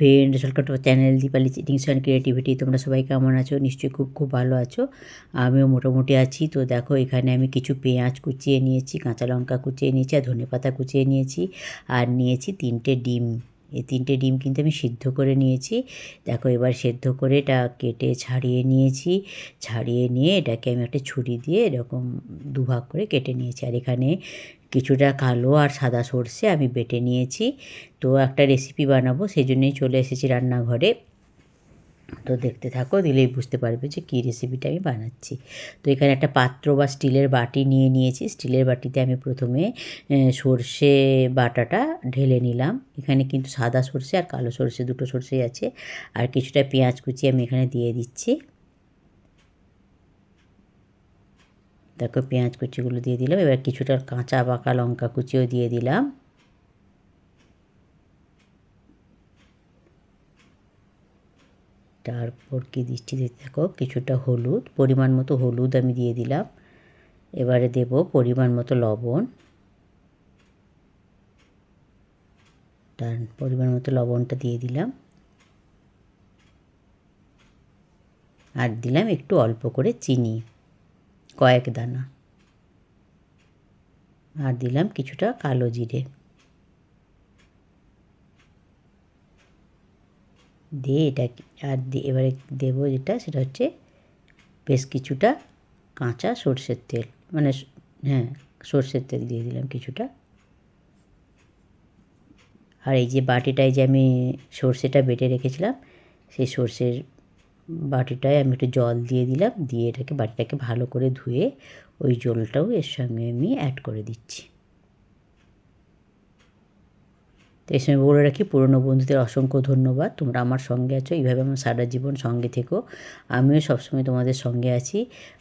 Friend welcome to channel, Dipali cheatings and creativity, তোমরা সবাই কেমন আছো? নিশ্চয়ই খুব খুব ভালো আছো। আমিও মোটামুটি আছি। তো দেখো, এখানে আমি কিছু পেঁয়াজ কুচিয়ে নিয়েছি, কাঁচা লঙ্কা কুচিয়ে নিয়েছি আর ধনে পাতা কুচিয়ে নিয়েছি আর নিয়েছি তিনটে ডিম। এই তিনটে ডিম কিন্তু আমি সিদ্ধ করে নিয়েছি। দেখো, এবার সেদ্ধ করে এটা কেটে ছাড়িয়ে নিয়েছি। ছাড়িয়ে নিয়ে এটাকে আমি একটা ছুরি দিয়ে এরকম দুভাগ করে কেটে নিয়েছি। আর এখানে কিছুটা কালো আর সাদা সর্ষে আমি বেটে নিয়েছি। তো একটা রেসিপি বানাবো সেই জন্যই চলে এসেছি রান্নাঘরে। তো দেখতে থাকো, দিলেই বুঝতে পারবে যে কী রেসিপিটা আমি বানাচ্ছি। তো এখানে একটা পাত্র বা স্টিলের বাটি নিয়ে নিয়েছি। স্টিলের বাটিতে আমি প্রথমে সর্ষে বাটাটা ঢেলে নিলাম। এখানে কিন্তু সাদা সর্ষে আর কালো সর্ষে, দুটো সর্ষেই আছে। আর কিছুটা পেঁয়াজ কুচি আমি এখানে দিয়ে দিচ্ছি। দেখো পেঁয়াজ কুচিগুলো দিয়ে দিলাম। এবার কিছুটা কাঁচা পাকা লঙ্কা কুচিও দিয়ে দিলাম। তারপর কি দিচ্ছি দিতে থাকো কিছুটা হলুদ, পরিমাণ মতো হলুদ আমি দিয়ে দিলাম। এবারে দেব পরিমাণ মতো লবণ। তার পরিমাণ মতো লবণটা দিয়ে দিলাম। আর দিলাম একটু অল্প করে চিনি। কয়েক দানা। আর দিলাম কিছুটা কালো জিরে। দিয়ে এটা আর এবারে দেবো যেটা, সেটা হচ্ছে বেশ কিছুটা কাঁচা সর্ষের তেল। মানে হ্যাঁ সর্ষের তেল দিয়ে দিলাম কিছুটা। আর এই যে বাটিটায় যে আমি সর্ষেটা বেটে রেখেছিলাম, সেই সর্ষের বাটিটায় আমি একটু জল দিয়ে দিলাম, দিয়ে এটাকে বাটিটাকে ভালো করে ধুয়ে ওই জলটাও এর সঙ্গে আমি অ্যাড করে দিচ্ছি। তো এই সময় বলে রাখি, পুরনো বন্ধুদের অসংখ্য ধন্যবাদ। তোমরা আমার সঙ্গে আছো, এইভাবে আমার সারা জীবন সঙ্গে থেকো। আমিও সবসময় তোমাদের সঙ্গে আছি।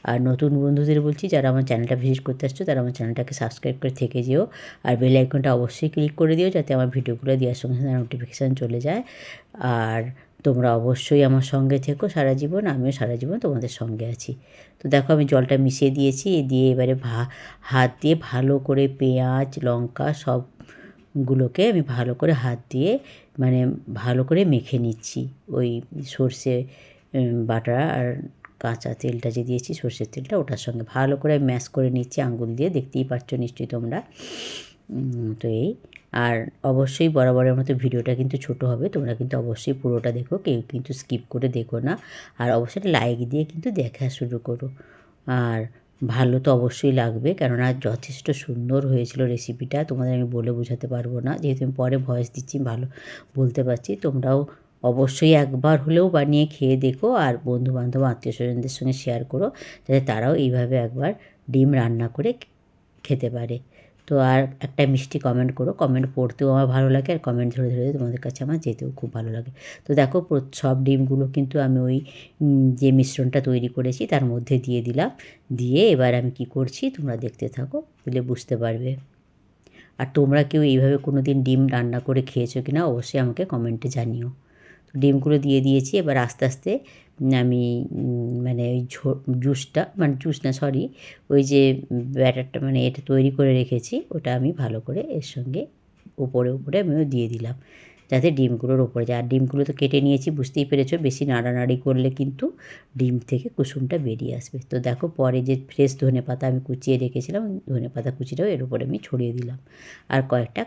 আর নতুন বন্ধুদের বলছি, যারা আমার চ্যানেলটা ভিজিট করতে আসছো, তারা আমার চ্যানেলটাকে সাবস্ক্রাইব করে থেকে যেও। আর বেল আইকনটা অবশ্যই ক্লিক করে দিও, যাতে আমার ভিডিওগুলো দেওয়ার সঙ্গে সঙ্গে নোটিফিকেশান চলে যায়। আর তোমরা অবশ্যই আমার সঙ্গে থেকো সারা জীবন, আমিও সারা জীবন তোমাদের সঙ্গে আছি। তো দেখো আমি জলটা মিশিয়ে দিয়েছি দিয়ে এবারে ভা, হাত দিয়ে ভালো করে পেঁয়াজ, লঙ্কা সবগুলোকে আমি ভালো করে হাত দিয়ে মানে ভালো করে মেখে নিচ্ছি। ওই সর্ষে বাটা আর কাঁচা তেলটা যে দিয়েছি সর্ষের তেলটা ওটার সঙ্গে ভালো করে ম্যাশ করে নিচ্ছি আঙুল দিয়ে, দেখতেই পাচ্ছ নিশ্চয়ই তোমরা। তো এই আর অবশ্যই বরাবরের মতো ভিডিওটা কিন্তু ছোট হবে, তোমরা কিন্তু অবশ্যই পুরোটা দেখো, কেউ কিন্তু স্কিপ করে দেখো না। আর অবশ্যই লাইক দিয়ে কিন্তু দেখা শুরু করো। আর ভালো তো অবশ্যই লাগবে, কেননা যথেষ্ট সুন্দর হয়েছিল রেসিপিটা তোমাদের আমি বলে বোঝাতে পারব না। যেহেতু আমি পরে ভয়েস দিচ্ছি, ভালো বলতে পারছি, তোমরাও অবশ্যই একবার হলেও বানিয়ে খেয়ে দেখো, আর বন্ধু বান্ধব আত্মীয় স্বজনদের সঙ্গে শেয়ার করো, যাতে তারাও এইভাবে একবার ডিম রান্না করে খেতে পারে। তো আর একটা মিষ্টি কমেন্ট করো। কমেন্ট পড়তেও আমার ভালো লাগে আর কমেন্ট ধরে ধরে তোমাদের কাছে আমার যেতেও খুব ভালো লাগে। তো দেখো সব ডিমগুলো কিন্তু আমি ওই যে মিশ্রণটা তৈরি করেছি তার মধ্যে দিয়ে দিলাম। দিয়ে এবার আমি কি করছি, তোমরা দেখতে থাকো দিলে বুঝতে পারবে। আর তোমরা কেউ এইভাবে কোনো দিন ডিম রান্না করে খেয়েছো কি না অবশ্যই আমাকে কমেন্টে জানিও। ডিমগুলো দিয়ে দিয়েছি, এবার আস্তে আস্তে আমি মানে ওই জুসটা মানে জুস না, সরি, ওই যে ব্যাটারটা মানে এটা তৈরি করে রেখেছি, ওটা আমি ভালো করে এর সঙ্গে উপরে উপরে আমিও দিয়ে দিলাম, যাতে ডিমগুলোর ওপরে যায়। আর ডিমগুলো তো কেটে নিয়েছি, বুঝতেই পেরেছ, বেশি নাড়ানাড়ি করলে কিন্তু ডিম থেকে কুসুমটা বেরিয়ে আসবে। তো দেখো, পরে যে ফ্রেশ ধনে পাতা আমি কুচিয়ে রেখেছিলাম ধনে পাতা কুচিটাও এর উপরে আমি ছড়িয়ে দিলাম। আর কয়েকটা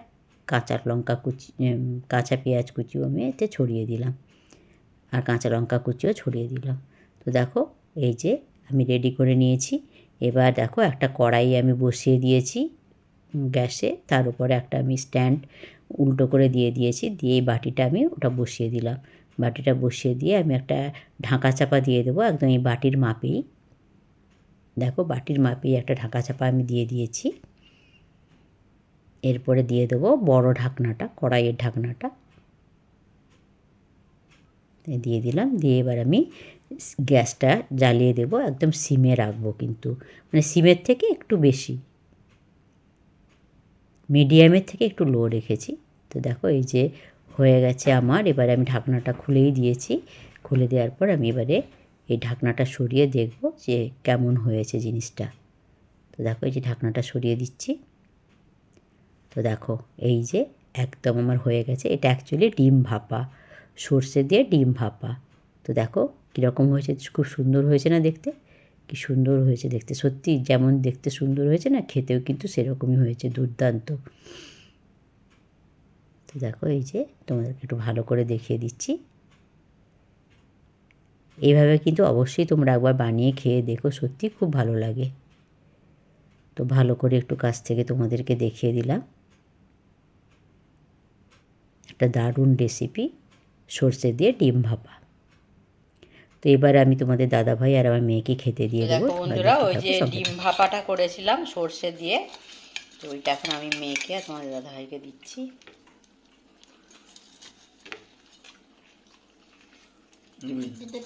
কাঁচা লঙ্কা কুচি কাঁচা পেঁয়াজ কুচিও আমি এতে ছড়িয়ে দিলাম। আর কাঁচা লঙ্কা কুচিও ছড়িয়ে দিলাম। তো দেখো, এই যে আমি রেডি করে নিয়েছি। এবার দেখো, একটা কড়াই আমি বসিয়ে দিয়েছি গ্যাসে। তার উপরে একটা আমি স্ট্যান্ড উল্টো করে দিয়ে দিয়েছি। দিয়ে এই বাটিটা আমি ওটা বসিয়ে দিলাম। বাটিটা বসিয়ে দিয়ে আমি একটা ঢাকা চাপা দিয়ে দেবো, একদম এই বাটির মাপেই। দেখো, বাটির মাপেই একটা ঢাকা চাপা আমি দিয়ে দিয়েছি। এরপরে দিয়ে দেবো বড় ঢাকনাটা, কড়াইয়ের ঢাকনাটা। দিয়ে দিলাম, দিয়ে এবার আমি গ্যাসটা জ্বালিয়ে দেবো, একদম সিমে রাখব কিন্তু। মানে সিমের থেকে একটু বেশি। মিডিয়ামের থেকে একটু লো রেখেছি। তো দেখো এই যে হয়ে গেছে আমার, এবারে আমি ঢাকনাটা খুলেই দিয়েছি। খুলে দেওয়ার পর আমি এবারে এই ঢাকনাটা সরিয়ে দেখব যে কেমন হয়েছে জিনিসটা। তো দেখো এই যে ঢাকনাটা সরিয়ে দিচ্ছি। তো দেখো, এই যে একদম আমার হয়ে গেছে, এটা অ্যাকচুয়ালি ডিম ভাপা, সর্ষে দিয়ে ডিম ভাপা। তো দেখো, কীরকম হয়েছে, খুব সুন্দর হয়েছে না দেখতে? কি সুন্দর হয়েছে দেখতে, সত্যি যেমন দেখতে সুন্দর হয়েছে না, খেতেও কিন্তু সেরকমই হয়েছে, দুর্দান্ত। তো দেখো, এই যে তোমাদেরকে একটু ভালো করে দেখিয়ে দিচ্ছি। এইভাবে কিন্তু অবশ্যই তোমরা একবার বানিয়ে খেয়ে দেখো, সত্যি খুব ভালো লাগে। তো ভালো করে একটু কাছ থেকে তোমাদেরকে দেখিয়ে দিলাম। একটা দারুণ রেসিপি সর্ষে দিয়ে ডিম ভাপা। তো এবারে আমি তোমাদের দাদা ভাই আর আমার মেয়েকে খেতে দিয়ে দেবো বন্ধুরা ওই যে ডিম ভাপাটা করেছিলাম সর্ষে দিয়ে তো ওইটা এখন আমি মেয়েকে আর তোমাদের দাদা ভাইকে দিচ্ছি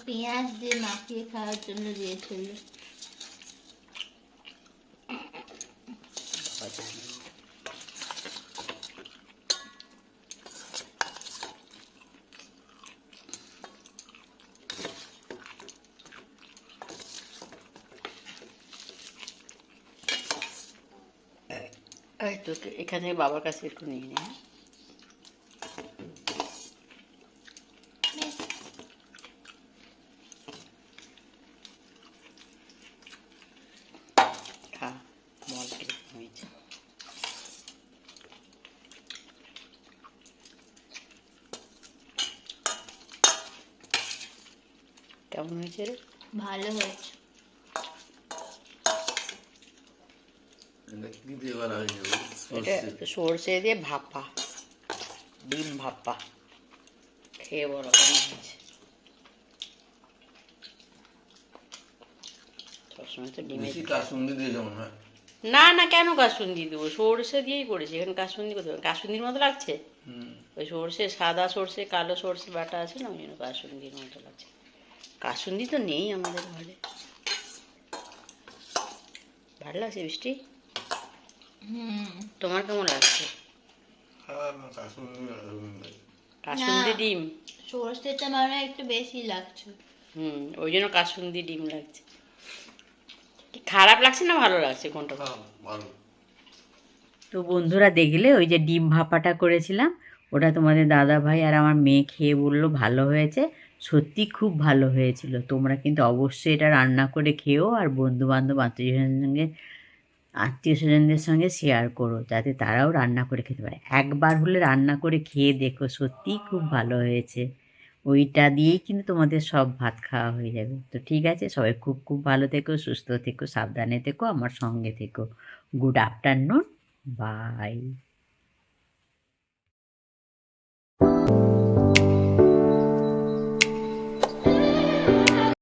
পেঁয়াজ দিয়ে মাখিয়ে খাওয়ার জন্য দিয়েছিল। এই তো এখান থেকে বাবার কাছে একটু নিয়ে নে। হ্যাঁ? খা বল কীরকম হয়েছে। কেমন হয়েছে রে? ভালো হয়েছে। সর্ষে দিয়ে ভাপা ডিম ভাপা খেয়ে মনে হয় না না কেন কাসুন্দি দেবো সর্ষে দিয়েই করেছি এখানে কাসুন্দি করতে হবে কাসুন্দির মতো লাগছে। ওই সর্ষে সাদা সর্ষে কালো সর্ষে বাটা আছে না ওই জন্য কাসুন্দির মতো লাগছে কাসুন্দি তো নেই আমাদের ঘরে ভালো লাগছে বৃষ্টি তোমার কেমন লাগছে? কাসুন্দি। ডিম? সর্ষেটা মানে একটু বেশি লাগছে। হুম ওই জন্য কাসুন্দি ডিম লাগছে। খারাপ লাগছে না ভালো লাগছে কোনটা? ভালো। তো বন্ধুরা দেখলে ওই যে ডিম ভাপাটা করেছিলাম ওটা তোমাদের দাদা ভাই আর আমার মেয়ে খেয়ে বলল ভালো হয়েছে। সত্যি খুব ভালো হয়েছিল। তোমরা কিন্তু অবশ্যই এটা রান্না করে খেও আর বন্ধু বান্ধব আত্মীয় সঙ্গে আত্মীয় স্বজনদের সঙ্গে শেয়ার করো, যাতে তারাও রান্না করে খেতে পারে। একবার হলে রান্না করে খেয়ে দেখো সত্যিই খুব ভালো হয়েছে। ওইটা দিয়েই কিন্তু তোমাদের সব ভাত খাওয়া হয়ে যাবে। তো ঠিক আছে, সবাই খুব খুব ভালো থেকো, সুস্থ থেকো, সাবধানে থেকো, আমার সঙ্গে থেকো। Good afternoon by